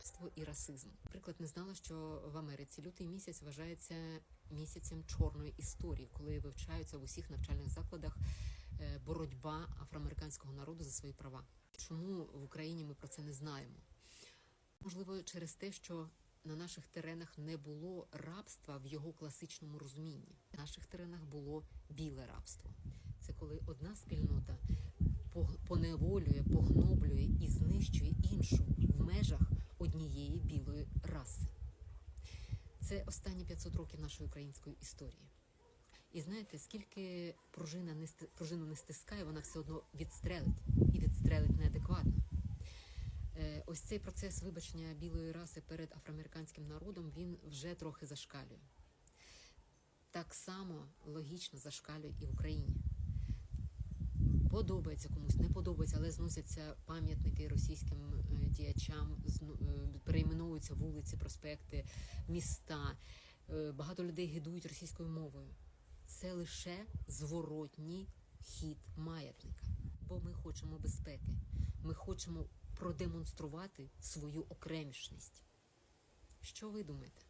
рабство і расизм. Наприклад, не знала, що в Америці лютий місяць вважається місяцем чорної історії, коли вивчаються в усіх навчальних закладах е, боротьба афроамериканського народу за свої права. Чому в Україні ми про це не знаємо? Можливо, через те, що на наших теренах не було рабства в його класичному розумінні. На наших теренах було біле рабство. Це коли одна спільнота поневолює, погноблює і знищує іншу в межах однієї білої раси. Це останні 500 років нашої української історії. І знаєте, скільки пружина не пружину не стискає, вона все одно відстрелить і відстрелить неадекватно. Е, Ось цей процес вибачення білої раси перед афроамериканським народом він вже трохи зашкалює. Так само логічно зашкалює і в Україні. Подобається комусь, не подобається, але зносяться пам'ятники російським е, діячам, перейменовуються вулиці, проспекти, міста. Е, Багато людей гидують російською мовою. Це лише зворотній хід маятника. Бо ми хочемо безпеки. Ми хочемо продемонструвати свою окремішність. Що ви думаєте?